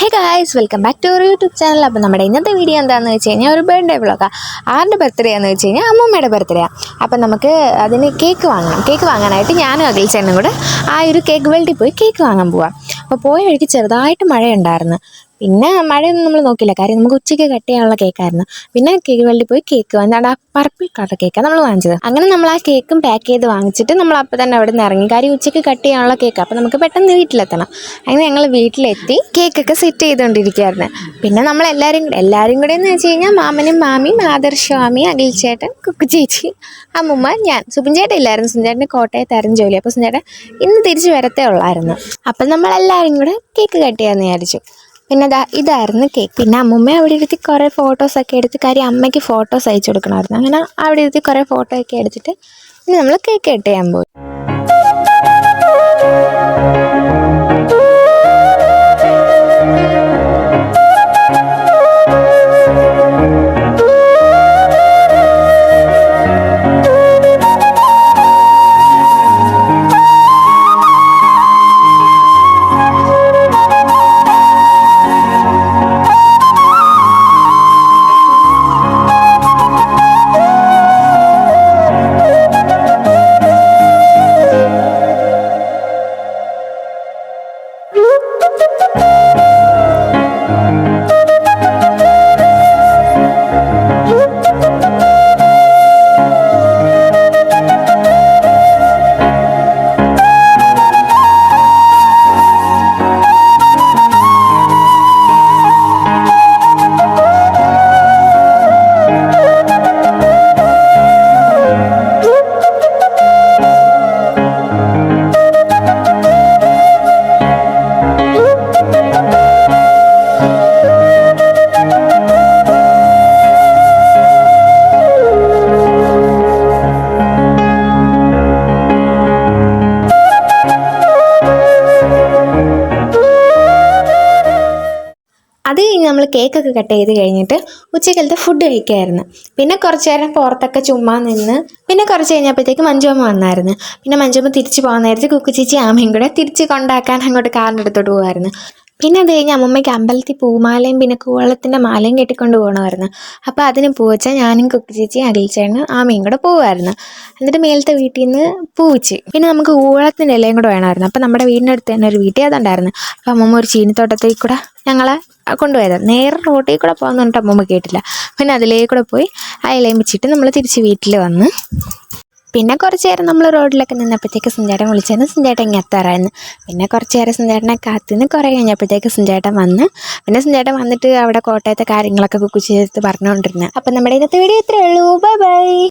Hey guys welcome back to our YouTube channel അപ്പോൾ നമ്മുടെ ഇന്നത്തെ വീഡിയോ എന്താണെന്ന് വെച്ച് കഴിഞ്ഞാൽ ഒരു ബർത്ത്ഡേ വ്ളോഗാണ് ആരുടെ ബർത്ത്ഡേ എന്ന് വെച്ച് കഴിഞ്ഞാൽ അമ്മൂമ്മയുടെ ബർത്ത്ഡേ അപ്പം നമുക്ക് അതിന് കേക്ക് വാങ്ങണം. കേക്ക് വാങ്ങാനായിട്ട് ഞാനും അഖിൽച്ചേനും കൂടെ ആ ഒരു കേക്ക് വേൾഡിൽ പോയി കേക്ക് വാങ്ങാൻ പോവാം. അപ്പോൾ പോയ വഴിക്ക് ചെറുതായിട്ട് മഴയുണ്ടായിരുന്നു. പിന്നെ മഴയൊന്നും നമ്മൾ നോക്കില്ല കാര്യം നമുക്ക് ഉച്ചയ്ക്ക് കട്ട് ചെയ്യാനുള്ള കേക്കായിരുന്നു. പിന്നെ കേക്ക് വള്ളി പോയി കേക്ക് വാങ്ങി ആ പർപ്പിൾ കളർ കേക്കാണ് നമ്മൾ വാങ്ങിച്ചത്. അങ്ങനെ നമ്മൾ ആ കേക്കും പാക്ക് ചെയ്ത് വാങ്ങിച്ചിട്ട് നമ്മൾ അപ്പോൾ തന്നെ അവിടെ നിന്ന് ഇറങ്ങി. കാര്യം ഉച്ചയ്ക്ക് കട്ട് ചെയ്യാനുള്ള കേക്ക്. അപ്പോൾ നമുക്ക് പെട്ടെന്ന് വീട്ടിലെത്തണം. അങ്ങനെ ഞങ്ങൾ വീട്ടിലെത്തി കേക്കൊക്കെ സെറ്റ് ചെയ്തുകൊണ്ടിരിക്കുകയായിരുന്നു പിന്നെ നമ്മൾ എല്ലാവരും എല്ലാവരും കൂടെ എന്ന് വെച്ച് കഴിഞ്ഞാൽ മാമനും മാമിയും ആദർശസ്വാമി അഖിൽ ചേട്ടൻ കുക്കു ചേച്ചി അമ്മുമ്മ ഞാൻ. സുബിൻ ചേട്ടൻ ഇല്ലായിരുന്നു. സുബിൻ കോട്ടയത്ത് കോട്ടയത്തായിരുന്നു ജോലി. അപ്പോൾ സുബിൻ ചേട്ടൻ ഇന്ന് തിരിച്ച് വരത്തേ ഉള്ളായിരുന്നു. അപ്പം നമ്മളെല്ലാവരും കൂടെ കേക്ക് കട്ട് ചെയ്യാമെന്ന് വിചാരിച്ചു. പിന്നെ ദാ ഇതായിരുന്നു കേക്ക് പിന്നെ അമ്മമ്മ അവിടെ ഇരുത്തി കുറേ ഫോട്ടോസൊക്കെ എടുത്ത് കാര്യം അമ്മയ്ക്ക് ഫോട്ടോസ് അയച്ചു കൊടുക്കണമായിരുന്നു. അങ്ങനെ അവിടെ ഇരുത്തി കുറേ ഫോട്ടോ ഒക്കെ എടുത്തിട്ട് നമ്മൾ കേക്ക് കട്ട് ചെയ്യാൻ പോയി. അത് കഴിഞ്ഞ് നമ്മൾ കേക്കൊക്കെ കട്ട് ചെയ്ത് കഴിഞ്ഞിട്ട് ഉച്ചക്കലത്തെ ഫുഡ് കഴിക്കായിരുന്നു. പിന്നെ കുറച്ച് നേരം പുറത്തൊക്കെ ചുമ്മാ നിന്ന് പിന്നെ കുറച്ച് കഴിഞ്ഞപ്പോഴത്തേക്ക് മഞ്ചുമ്മ വന്നായിരുന്നു. പിന്നെ മഞ്ചുമ്മ തിരിച്ച് പോകാൻ നേരത്ത് കുക്കു ചേച്ചി ആമയും കൂടെ തിരിച്ച് കൊണ്ടാക്കാൻ അങ്ങോട്ട് കാറിന്റെ അടുത്തോട്ട് പോകുമായിരുന്നു പിന്നെ അത് കഴിഞ്ഞ് അമ്മമ്മയ്ക്ക് അമ്പലത്തിൽ പൂമാലയും പിന്നെ കൂവളത്തിന്റെ മാലയും കെട്ടിക്കൊണ്ട് പോകണമായിരുന്നു അപ്പോൾ അതിന് പൂവച്ചാൽ ഞാനും കുക്ക് ചേച്ചി അഖിൽച്ചേനും ആമയും കൂടെ പോകുമായിരുന്നു എന്നിട്ട് മേലത്തെ വീട്ടിൽ നിന്ന് പൂവിച്ച് പിന്നെ നമുക്ക് കൂവളത്തിന്റെ ഇലയും കൂടെ വേണമായിരുന്നു. അപ്പോൾ നമ്മുടെ വീടിന്റെ അടുത്ത് തന്നെ ഒരു വീട്ടിൽ അതുണ്ടായിരുന്നു. അപ്പോൾ അമ്മമ്മ ഒരു ചീനിത്തോട്ടത്തിൽ കൂടെ ഞങ്ങളെ കൊണ്ടുപോയത്. നേരെ റോട്ടിൽ കൂടെ പോകാമെന്ന് പറഞ്ഞിട്ട് അമ്മമ്മ കേട്ടില്ല. പിന്നെ അതിലേ കൂടെ പോയി ആ ഇലയും വെച്ചിട്ട് നമ്മൾ തിരിച്ച് വീട്ടിൽ വന്ന് പിന്നെ കുറച്ച് നേരം നമ്മൾ റോഡിലൊക്കെ നിന്നപ്പോഴത്തേക്ക് സുഞ്ചേട്ടൻ വിളിച്ചായിരുന്നു. സുഞ്ചേട്ടൻ ഇങ്ങനെ എത്താറായിരുന്നു. പിന്നെ കുറച്ച് നേരം സുഞ്ചേട്ടനെ കാത്തുനിന്ന് കുറേ കഴിഞ്ഞപ്പോഴത്തേക്ക് സുഞ്ചേട്ടൻ വന്ന് പിന്നെ സുഞ്ചേട്ടൻ വന്നിട്ട് അവിടെ കോട്ടയത്തെ കാര്യങ്ങളൊക്കെ കുക്ക് ചെയ്ത് പറഞ്ഞുകൊണ്ടിരുന്നത് അപ്പം നമ്മുടെ ഇന്നത്തെ വീഡിയോ ഇത്രയേ ഉള്ളൂ. Bye bye